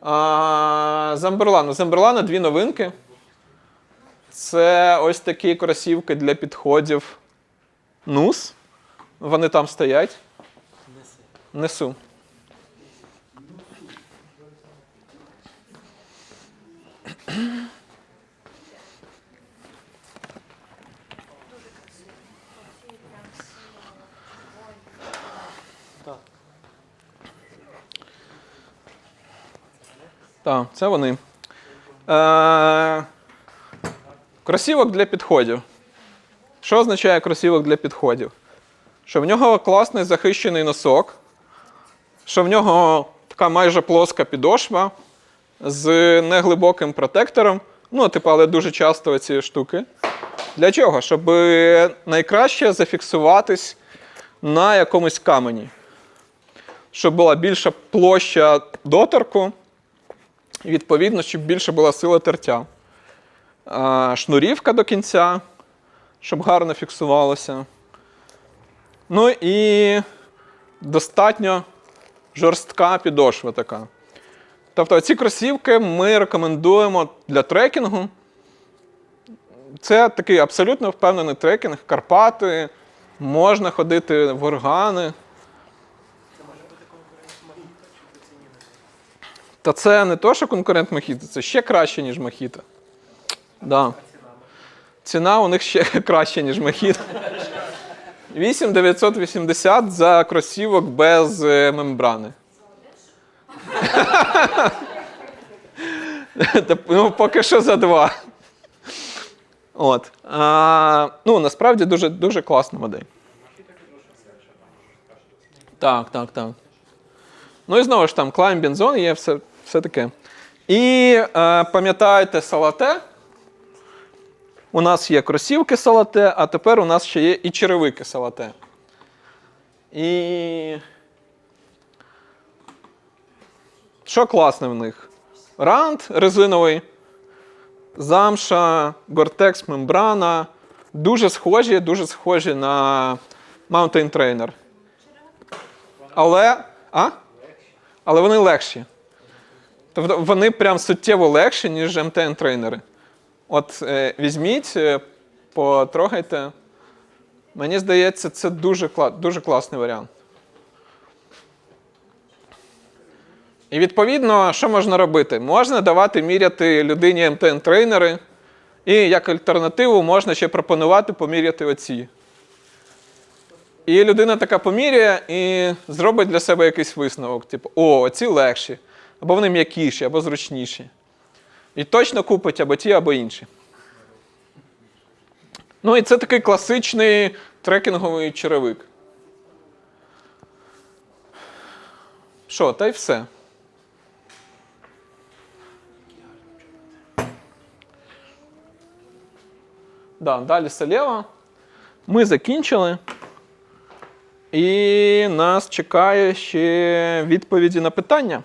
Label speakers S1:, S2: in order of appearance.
S1: А, Замберлан. У Замберлана дві новинки. Це ось такі кросівки для підходів. Нус. Вони там стоять. Несу. Так, це вони. Е, кросівок для підходів. Що означає кросівок для підходів? Що в нього класний захищений носок, що в нього така майже плоска підошва з неглибоким протектором. Ну, типу, але дуже часто ці штуки. Для чого? Щоб найкраще зафіксуватись на якомусь камені. Щоб була більша площа доторку, відповідно, щоб більше була сила тертя. Шнурівка до кінця, щоб гарно фіксувалося. Ну і достатньо жорстка підошва така. Тобто ці кросівки ми рекомендуємо для трекінгу. Це такий абсолютно впевнений трекінг, Карпати, можна ходити в органи. Та це не то, що конкурент Мохіта, це ще краще, ніж Мохіта. Да. Ціна у них ще краще, ніж Мохіта. 8980 за кросівок без е, мембрани. Ну, поки що за два. От. А, ну, насправді дуже, дуже класна модель. Так, так, так. Ну і знову ж там Climbing Zone є все, все таке. І е, пам'ятаєте салате? У нас є кросівки салате, а тепер у нас ще є і черевики салате. І. Що класне в них? Рант резиновий, замша, Gore-Tex мембрана. Дуже схожі, дуже схожі на Mountain Trainer. Але. А? Але вони легші. Тобто вони прям суттєво легші, ніж МТН трейнери. От е, візьміть, е, потрогайте. Мені здається, це дуже, дуже класний варіант. І відповідно, що можна робити? Можна давати міряти людині МТН трейнери, і як альтернативу можна ще пропонувати поміряти оці. І людина така поміряє і зробить для себе якийсь висновок. Типу, о, ці легші, або вони м'якіші, або зручніші. І точно купить або ті, або інші. Ну і це такий класичний трекінговий черевик. Що, та й все. Да, далі Салєва. Ми закінчили. І нас чекає ще відповіді на питання.